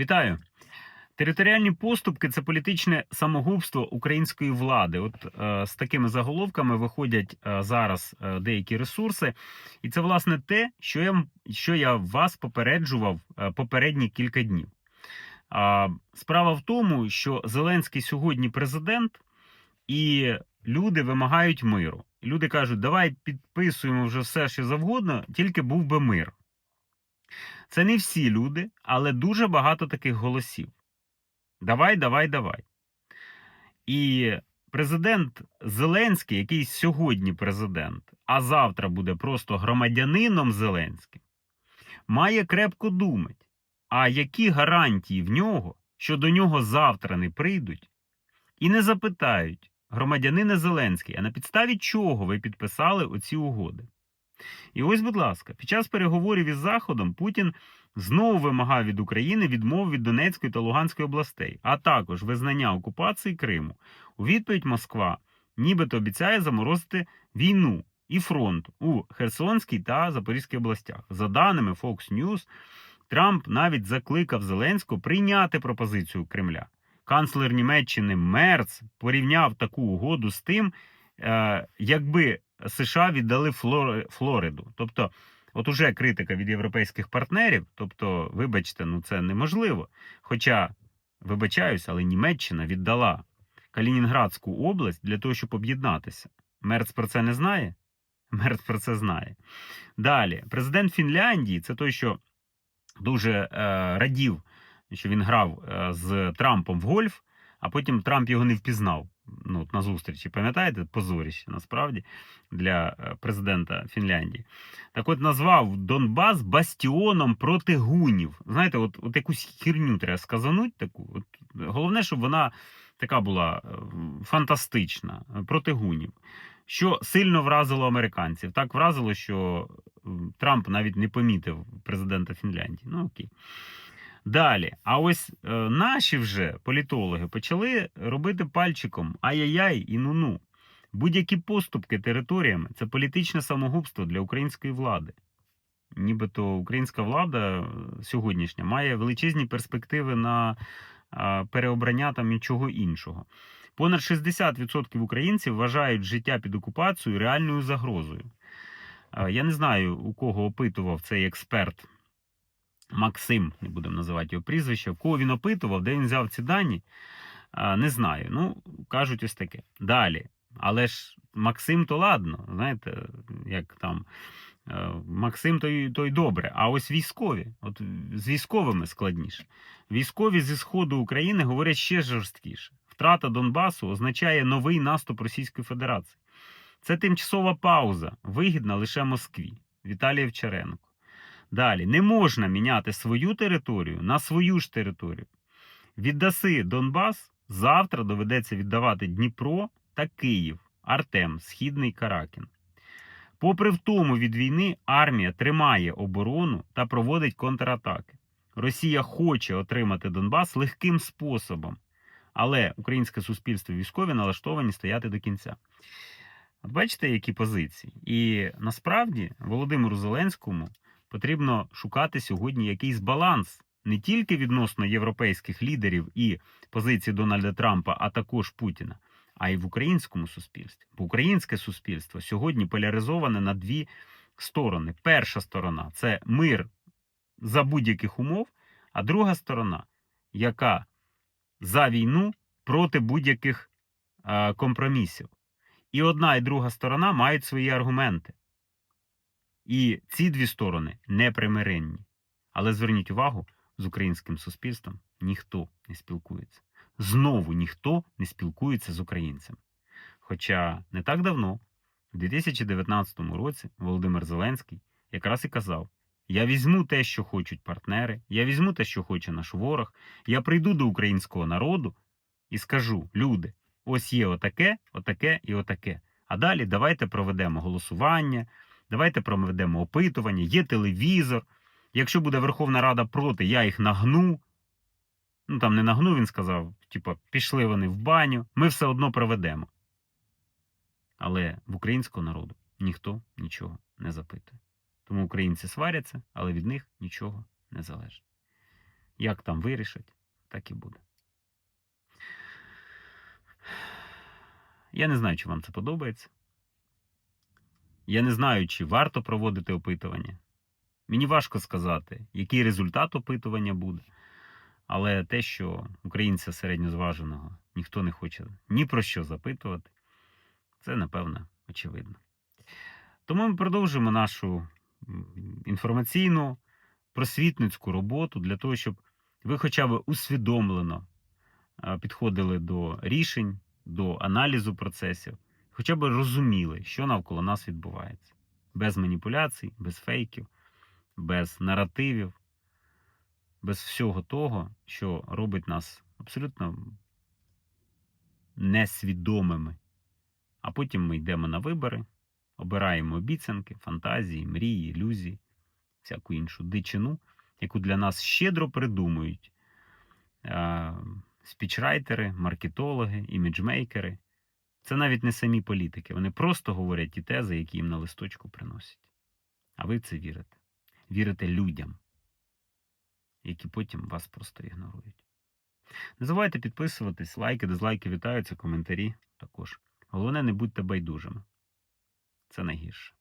Вітаю. Територіальні поступки це політичне самогубство української влади. От е, з такими заголовками виходять е, зараз е, деякі ресурси, і це власне те, що я що я вас попереджував е, попередні кілька днів. А, справа в тому, що Зеленський сьогодні президент, і люди вимагають миру. Люди кажуть, давай підписуємо вже все, що завгодно, тільки був би мир. Це не всі люди, але дуже багато таких голосів. Давай, давай, давай. І президент Зеленський, який сьогодні президент, а завтра буде просто громадянином Зеленським, має крепко думати, а які гарантії в нього, що до нього завтра не прийдуть і не запитають, громадянине Зеленський, а на підставі чого ви підписали оці угоди? І ось, будь ласка, під час переговорів із Заходом Путін знову вимагав від України відмов від Донецької та Луганської областей, а також визнання окупації Криму. У відповідь Москва нібито обіцяє заморозити війну і фронт у Херсонській та Запорізькій областях. За даними Fox News, Трамп навіть закликав Зеленського прийняти пропозицію Кремля. Канцлер Німеччини Мерц порівняв таку угоду з тим, е, якби США віддали Флор- Флориду. Тобто, от уже критика від європейських партнерів, тобто, вибачте, ну це неможливо. Хоча, вибачаюсь, але Німеччина віддала Калінінградську область для того, щоб об'єднатися. Мерц про це не знає? Мерц про це знає. Далі, президент Фінляндії, це той, що дуже е, радів, що він грав е, з Трампом в гольф, а потім Трамп його не впізнав. Ну, на зустрічі, пам'ятаєте, позоріще насправді для е, президента Фінляндії. Так от назвав Донбас бастіоном проти гунів. Знаєте, от, от якусь херню треба сказануть таку. От, головне, щоб вона така була е, фантастична е, проти гунів. Що сильно вразило американців. Так вразило, що Трамп навіть не помітив президента Фінляндії. Ну окей. Далі, а ось е, наші вже політологи почали робити пальчиком ай-яй-яй і ну-ну. Будь-які поступки територіями це політичне самогубство для української влади. Нібито українська влада е, сьогоднішня має величезні перспективи на е, переобрання там нічого іншого. Понад 60% українців вважають життя під окупацією реальною загрозою. Е, Я не знаю, у кого опитував цей експерт Максим, не будемо називати його прізвище, кого він опитував, де він взяв ці дані, не знаю. Ну, кажуть ось таке. Далі. Але ж Максим то ладно, знаєте, як там. е, Максим то й, то й добре. А ось військові, от з військовими складніше. Військові зі сходу України говорять ще жорсткіше. Втрата Донбасу означає новий наступ Російської Федерації. Це тимчасова пауза, вигідна лише Москві. Віталій Овчаренко. Далі не можна міняти свою територію на свою ж територію. Віддаси Донбас, завтра доведеться віддавати Дніпро та Київ, Артем, Східний Каракін. Попри втому від війни, армія тримає оборону та проводить контратаки. Росія хоче отримати Донбас легким способом, але українське суспільство військові налаштовані стояти до кінця. От бачите, які позиції? І насправді Володимиру Зеленському потрібно шукати сьогодні якийсь баланс не тільки відносно європейських лідерів і позиції Дональда Трампа, а також Путіна, а й в українському суспільстві. Бо українське суспільство сьогодні поляризоване на дві сторони. Перша сторона це мир за будь-яких умов, а друга сторона, яка за війну проти будь-яких е, компромісів. І одна і друга сторона мають свої аргументи. І ці дві сторони непримиренні. Але зверніть увагу, з українським суспільством ніхто не спілкується. Знову ніхто не спілкується з українцями. Хоча не так давно, у 2019 році, Володимир Зеленський якраз і казав: Я візьму те, що хочуть партнери, я візьму те, що хоче наш ворог, я прийду до українського народу і скажу: люди, ось є отаке, отаке і отаке. А далі давайте проведемо голосування, давайте проведемо опитування, є телевізор. Якщо буде Верховна Рада проти, я їх нагну. Ну там не нагну, він сказав, типу, пішли вони в баню, ми все одно проведемо. Але в українського народу ніхто нічого не запитує. Тому українці сваряться, але від них нічого не залежить. Як там вирішать, так і буде. Я не знаю, чи вам це подобається. Я не знаю, чи варто проводити опитування. Мені важко сказати, який результат опитування буде. Але те, що українця середньозваженого ніхто не хоче ні про що запитувати, це, напевно, очевидно. Тому ми продовжуємо нашу інформаційну просвітницьку роботу для того, щоб ви хоча б усвідомлено підходили до рішень, до аналізу процесів, хоча б розуміли, що навколо нас відбувається. Без маніпуляцій, без фейків, без наративів, без всього того, що робить нас абсолютно несвідомими. А потім ми йдемо на вибори, обираємо обіцянки, фантазії, мрії, ілюзії, всяку іншу дичину, яку для нас щедро придумують спічрайтери, маркетологи, іміджмейкери. Це навіть не самі політики. Вони просто говорять ті тези, які їм на листочку приносять. А ви в це вірите. Вірите людям, які потім вас просто ігнорують. Не забувайте підписуватись, лайки, дизлайки вітаються, коментарі також. Головне, не будьте байдужими. Це найгірше.